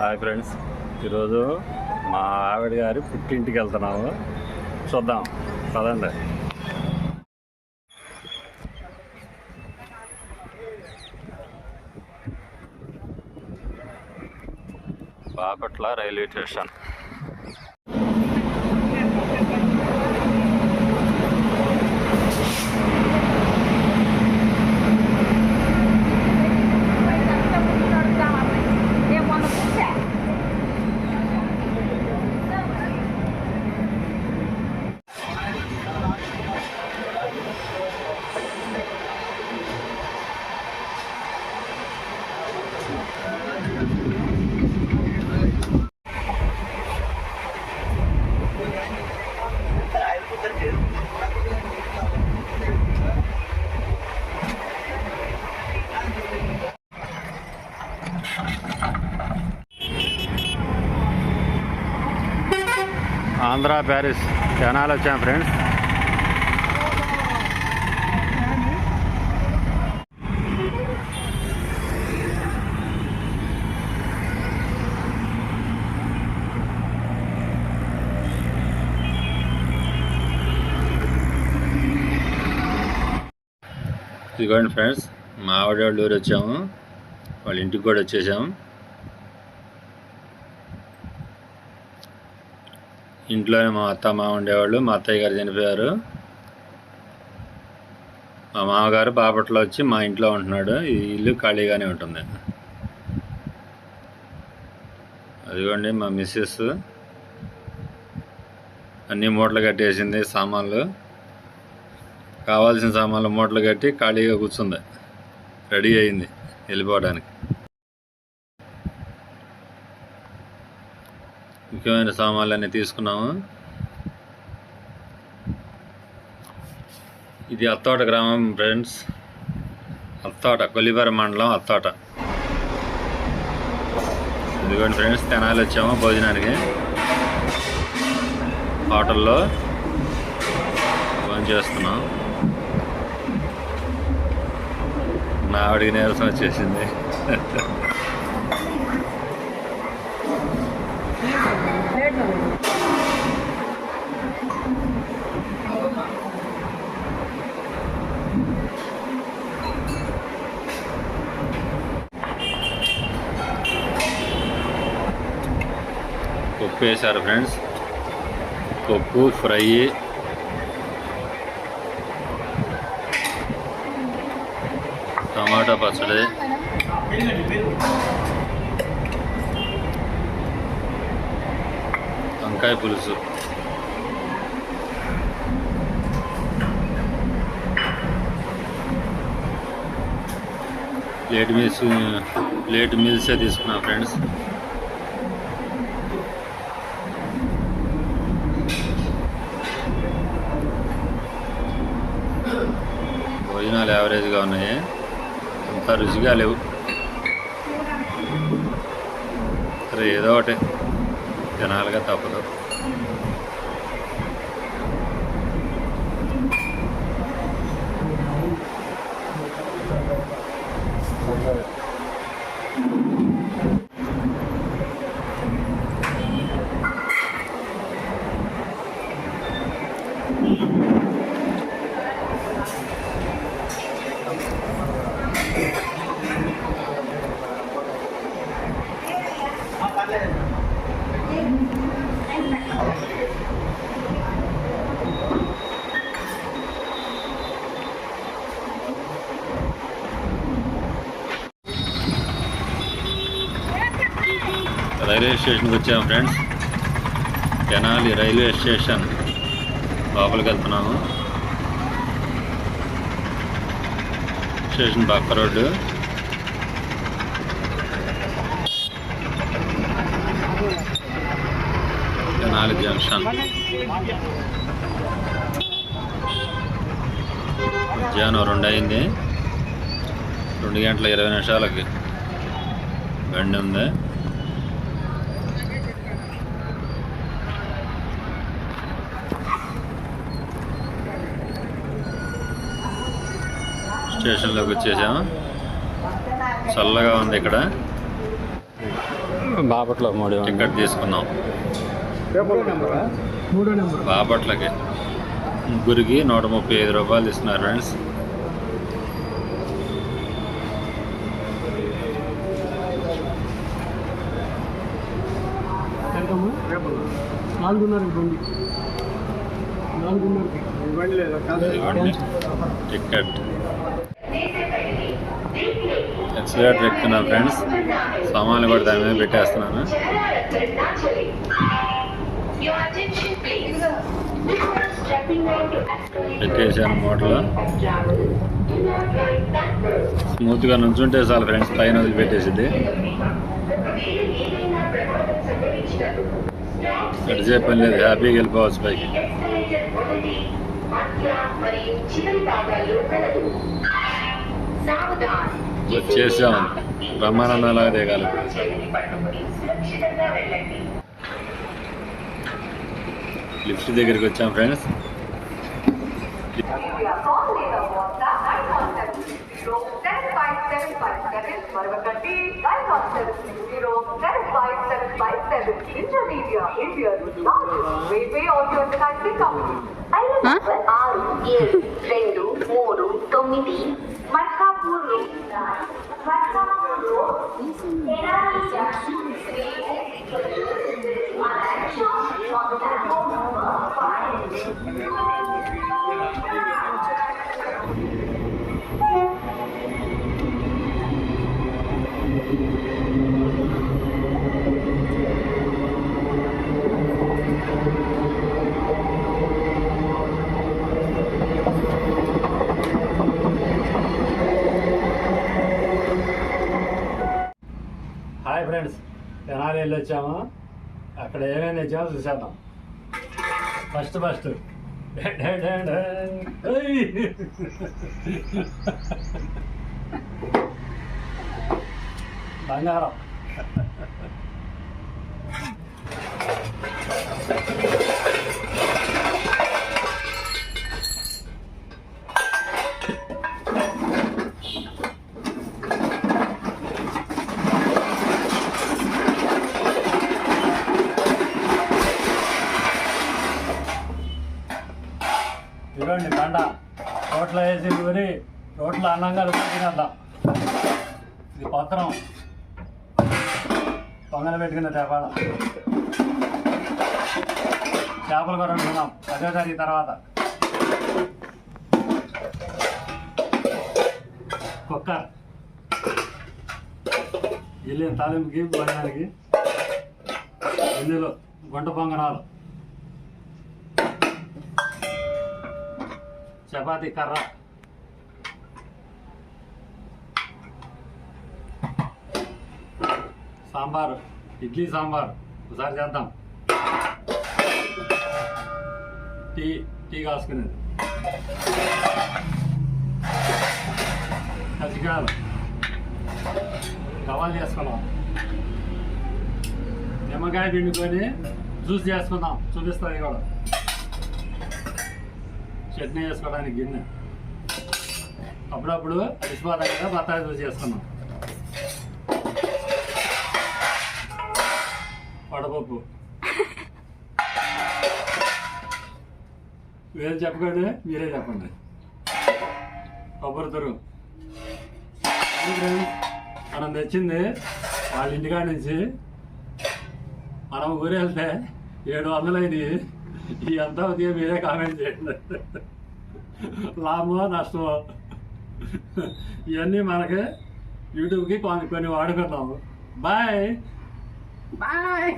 Hi friends. ఈరోజు మా ఆవిడ గారి పుట్టింటికి వెళ్తున్నాము. చూద్దాం. పదండి. Bapatla railway station. Andhra Paris జనాలు వచ్చాం ఫ్రెండ్స్. ఇదిగోండి ఫ్రెండ్స్ మా ఆవిడ వాళ్ళ ఊరు వచ్చాము. వాళ్ళ ఇంటికి కూడా వచ్చేసాము. ఇంట్లోనే మా అత్త మామ ఉండేవాళ్ళు. మా అత్తయ్య గారు చనిపోయారు. మా మామగారు బాపట్లో వచ్చి మా ఇంట్లో ఉంటున్నాడు. ఈ ఇల్లు ఖాళీగానే ఉంటుంది. అదిగోండి మా మిస్సెస్. అన్ని మూటలు కట్టేసింది సామాన్లు. కావాల్సిన సామాన్లు మూటలు కట్టి ఖాళీగా కూర్చుంది. రెడీ అయింది వెళ్ళిపోవడానికి. ముఖ్యమైన సామాన్లన్నీ తీసుకున్నాము. ఇది అత్తోట గ్రామం ఫ్రెండ్స్. అత్తోట కొల్లిపర మండలం అత్తోట. ఇదిగోండి ఫ్రెండ్స్ తెనాలి వచ్చాము భోజనానికి. హోటల్లో ఫోన్ చేస్తున్నాం. నా ఆవిడికి నీరసం వచ్చేసింది. పప్పు వేశారు ఫ్రెండ్స్. పప్పు ఫ్రై. టమాటా పచ్చడి. వంకాయ పులుసు. ప్లేట్ మీల్స్ ప్లేట్ మీల్సే తీసుకున్నా ఫ్రెండ్స్. యావరేజ్గా ఉన్నాయి. అంత రుచిగా లేవు. సరే ఏదో ఒకటి. తినాలిగా తప్పదు. రైల్వే స్టేషన్కి వచ్చాము ఫ్రెండ్స్ తెనాలి రైల్వే స్టేషన్. లోపలికి వెళ్తున్నాము. స్టేషన్ పక్క రోడ్డు. తెనాలి జంక్షన్. మధ్యాహ్నం రెండు అయింది. రెండు గంటల ఇరవై నిమిషాలకి. బండి ఉంది. స్టేషన్లోకి వచ్చేసాము చల్లగా ఉంది ఇక్కడ. బాపట్ల మూడు టికెట్ తీసుకున్నాం. మూడో నెంబర్. బాపట్లకి. ముగ్గురికి నూట ముప్పై ఐదు రూపాయలు ఇస్తున్నారు ఫ్రెండ్స్. టికెట్. ఎక్సలేటర్ ఎక్కుతున్నాను ఫ్రెండ్స్. సామాన్లు కూడా దాని మీద పెట్టేస్తున్నాను. Your attention పెట్టేసాను స్మూత్గా నుంచుంటే చాలు ఫ్రెండ్స్ పైన వదిలిపెట్టేసింది మీరు గడిచే పని లేదు హ్యాపీగా వెళ్ళిపోవచ్చు పైకి. మరియు కలదు సావధాన్ వచ్చేసాం. బ్రహ్మానందంలాగా దిగాలి లిఫ్ట్ దగ్గరికి వచ్చాం ఫ్రెండ్స్. రెండు తొమ్మిది Markapur road Markapur hi friends Tenali వెళ్ళి వచ్చాము. అక్కడ ఏమేమి వచ్చామో చూసేద్దాం. First first. బంగారం. చూడండి బండ రోట్లో వేసి ఊరి రోట్లో అన్నం కలిపి ఇది పత్రం. పొంగలు పెట్టుకున్న చేపల. చేపలు కూడా వండుకున్నాం పదో తారీఖు తర్వాత. కుక్కర్. వెళ్ళిన తాలింపుకి భోజనానికి ఇందులో గుంట పొంగనాలు. చపాతీ కర్ర. సాంబారు ఇడ్లీ సాంబార్. ఒకసారి చేద్దాం. టీ టీ కాసుకునేది. కజ్జికాయలు. కవాలు చేసుకున్నాం. నిమ్మకాయ పిండుకొని జ్యూస్ చేసుకుందాం. చూపిస్తుంది కూడా చట్నీ చేసుకోవడానికి గిన్నె. అప్పుడప్పుడు అలిసిపోతాం కదా బత్తాయి చూసి చేసుకున్నాం వడపప్పు. వేరు చెప్పకండి మీరే చెప్పండి. కొబ్బరి తురుగు మనం తెచ్చింది వాళ్ళ ఇంటికాడ నుంచి. మనం ఊరు వెళ్తే ఏడు వందలైనవి ఈ అంతవతి మీరే కామెంట్ చేయండి. లాభమో నష్టమో? ఇవన్నీ మనకి యూట్యూబ్కి కొన్ని కొన్ని వాడుకున్నాము బాయ్ బాయ్